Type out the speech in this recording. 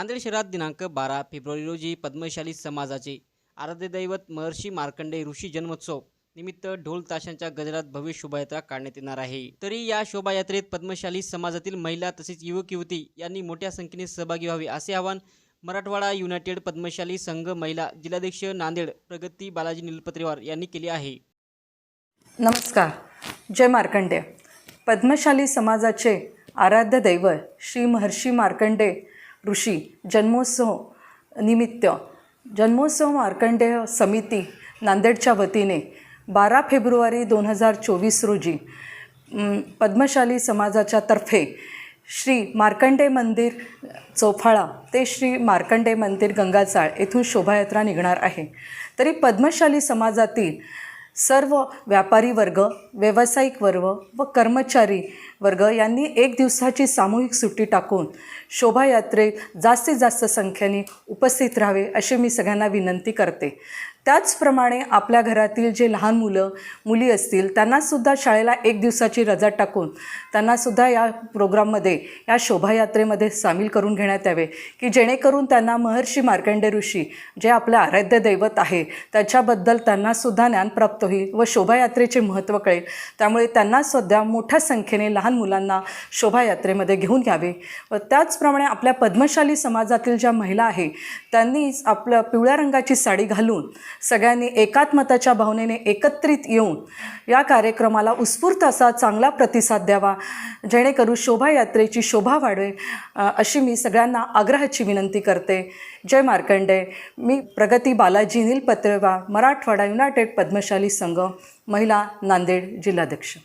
नांदेड शहरात दिनांक बारा फेब्रुवारी रोजी पद्मशाली समाजाचे आराध्य दैवत महर्षी मार्कंडे ऋषी जन्मोत्सव निमित्त ढोल ताशांच्या गजरात भव्य शोभायात्रा काढण्यात येणार आहे. तरी या शोभायात्रेत पद्मशाली समाजातील महिला तसेच युवक युवती यांनी मोठ्या संख्येने सहभागी व्हावे असे आवाहन मराठवाडा युनायटेड पद्मशाली संघ महिला जिल्हाध्यक्ष नांदेड प्रगती बालाजी निलपत्रेवार यांनी केले आहे. नमस्कार. जय मार्कंडे. पद्मशाली समाजाचे आराध्य दैवत श्री महर्षी मार्कंडे ऋषी जन्मोत्सव निमित्त जन्मोत्सव मार्कंडेय समिती नांदेडच्या वतीने बारा फेब्रुवारी दोन हजार चोवीस रोजी पद्मशाली समाजाच्या तर्फे श्री मार्कंडे मंदिर चौफाळा ते श्री मार्कंडे मंदिर गंगाचाळ येथून शोभायात्रा निघणार आहे. तरी पद्मशाली समाजातील सर्व व्यापारी वर्ग व्यावसायिक वर्ग व कर्मचारी वर्ग यांनी एक दिवसाची सामूहिक सुट्टी टाकून शोभायात्रेत जास्तीत जास्त संख्येने उपस्थित राहावे अशी मी सगळ्यांना विनंती करते. त्याचप्रमाणे आपल्या घरातील जे लहान मुलं मुली असतील त्यांनासुद्धा शाळेला एक दिवसाची रजा टाकून त्यांनासुद्धा या प्रोग्राममध्ये या शोभायात्रेमध्ये सामील करून घेण्यात यावे की जेणेकरून त्यांना महर्षी मार्कंडे ऋषी जे आपलं आराध्य दैवत आहे त्याच्याबद्दल त्यांनासुद्धा ज्ञान प्राप्त होईल व शोभायात्रेचे महत्त्व कळेल. त्यामुळे त्यांना सध्या मोठ्या संख्येने लहान मुलांना शोभायात्रेमध्ये घेऊन यावे व त्याचप्रमाणे आपल्या पद्मशाली समाजातील ज्या महिला आहे त्यांनी आपल्या पिवळ्या रंगाची साडी घालून सगळ्यांनी एकात्मताच्या भावनेने एकत्रित येऊन या कार्यक्रमाला उत्स्फूर्त असा चांगला प्रतिसाद द्यावा. जेणेकरून शोभायात्रेची शोभा वाढेल अशी मी सगळ्यांना आग्रहाची विनंती करते. जय मार्कंडे. मी प्रगती बालाजी नीलपत्रेवा मराठवाडा युनायटेड पद्मशाली संघ महिला नांदेड जिल्हाध्यक्ष.